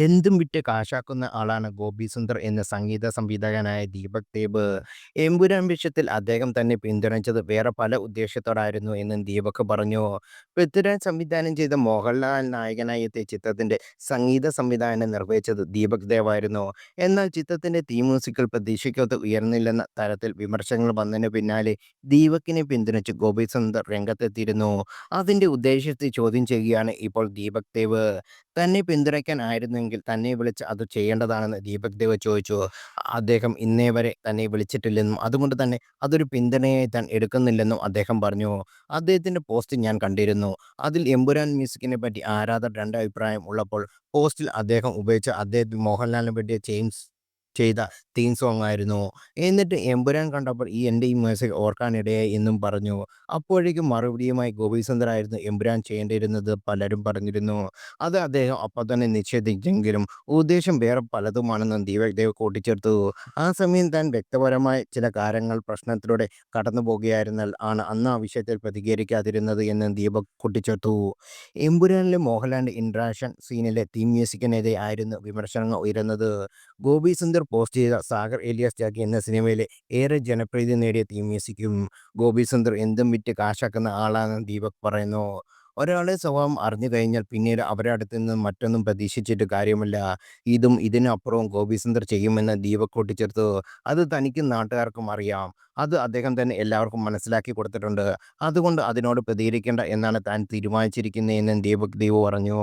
എന്തും വിറ്റ് കാശാക്കുന്ന ആളാണ് ഗോപി സുന്ദർ എന്ന സംഗീത സംവിധായകനായ ദീപക് ദേബ്. എമ്പുരാൻ വിഷയത്തിൽ അദ്ദേഹം തന്നെ പിന്തുണച്ചത് വേറെ പല ഉദ്ദേശത്തോടായിരുന്നു എന്നും ദീപക് പറഞ്ഞു. പൃഥ്വിരാജ് സംവിധാനം ചെയ്ത മോഹൻലാൽ നായകനായി എത്തിയ ചിത്രത്തിന്റെ സംഗീത സംവിധാനം നിർവഹിച്ചത് ദീപക് ദേവ് ആയിരുന്നു. എന്നാൽ ചിത്രത്തിന്റെ തീം മ്യൂസിക്കൽ പ്രതീക്ഷയ്ക്കൊത്ത് ഉയർന്നില്ലെന്ന തരത്തിൽ വിമർശനങ്ങൾ വന്നതിന് പിന്നാലെ ദീപക്കിനെ പിന്തുണച്ച് ഗോപി സുന്ദർ രംഗത്തെത്തിയിരുന്നു. അതിന്റെ ഉദ്ദേശത്തെ ചോദ്യം ചെയ്യുകയാണ് ഇപ്പോൾ ദീപക് ദേവ്. തന്നെ പിന്തുണയ്ക്കാൻ ആയിരുന്നെങ്കിൽ തന്നെ വിളിച്ച് അത് ചെയ്യേണ്ടതാണെന്ന് ദീപക് ദേവ് ചോദിച്ചു. അദ്ദേഹം ഇന്നേ വരെ തന്നെ വിളിച്ചിട്ടില്ലെന്നും അതുകൊണ്ട് തന്നെ അതൊരു പിന്തുണയായി താൻ എടുക്കുന്നില്ലെന്നും അദ്ദേഹം പറഞ്ഞു. അദ്ദേഹത്തിന്റെ പോസ്റ്റ് ഞാൻ കണ്ടിരുന്നു. അതിൽ എമ്പുരാൻ മ്യൂസിക്കിനെ പറ്റി ആരാധ രണ്ട് അഭിപ്രായം ഉള്ളപ്പോൾ പോസ്റ്റിൽ അദ്ദേഹം ഉപയോഗിച്ച അദ്ദേഹത്തിന് മോഹൻലാലിനെ പറ്റിയ ചെയ്ത തീം സോങ് ആയിരുന്നു. എന്നിട്ട് എമ്പുരാൻ കണ്ടപ്പോൾ ഈ എന്റെ ഈ മ്യൂസിക് ഓർക്കാനിടയായി എന്നും പറഞ്ഞു. അപ്പോഴേക്കും മറുപടിയുമായി ഗോപി സുന്ദർ ആയിരുന്നു എമ്പുരാൻ ചെയ്യേണ്ടിയിരുന്നത് പലരും പറഞ്ഞിരുന്നു. അത് അദ്ദേഹം അപ്പം തന്നെ നിഷേധിച്ചെങ്കിലും ഉദ്ദേശം വേറെ പലതുമാണെന്നും ദീപക് ദേവ് കൂട്ടിച്ചേർത്തു. ആ സമയം താൻ വ്യക്തിപരമായ ചില കാര്യങ്ങൾ പ്രശ്നത്തിലൂടെ കടന്നുപോകുകയായിരുന്നതിനാൽ ആണ് അന്ന് ആ വിഷയത്തിൽ പ്രതികരിക്കാതിരുന്നത് എന്നും ദീപക് കൂട്ടിച്ചേർത്തു. എമ്പുരാനിലെ മോഹൻലാൻഡ് ഇൻട്രാക്ഷൻ സീനിലെ തീം മ്യൂസിക്കിനെതിരെ ആയിരുന്നു വിമർശനങ്ങൾ ഉയരുന്നത്. ഗോപി സുന്ദർ പോസ്റ്റ് ചെയ്ത സാഗർ ഏലിയാസ് ജാക്കി എന്ന സിനിമയിലെ ഏറെ ജനപ്രീതി നേടിയ തീം മ്യൂസിക്കും. ഗോപി സുന്ദർ എന്തും വിറ്റ് കാശാക്കുന്ന ആളാണെന്ന് ദീപക് പറയുന്നു. ഒരാളെ സ്വഭാവം അറിഞ്ഞു കഴിഞ്ഞാൽ പിന്നീട് അവരുടെ അടുത്ത് നിന്ന് മറ്റൊന്നും പ്രതീക്ഷിച്ചിട്ട് കാര്യമില്ല. ഇതും ഇതിനപ്പുറവും ഗോപി സുന്ദർ ചെയ്യുമെന്ന് ദീപക് കൂട്ടിച്ചേർത്തു. അത് തനിക്കും നാട്ടുകാർക്കും അറിയാം. അത് അദ്ദേഹം തന്നെ എല്ലാവർക്കും മനസ്സിലാക്കി കൊടുത്തിട്ടുണ്ട്. അതുകൊണ്ട് അതിനോട് പ്രതികരിക്കേണ്ട എന്നാണ് താൻ തീരുമാനിച്ചിരിക്കുന്നതെന്നും ദീപക് ദീപു പറഞ്ഞു.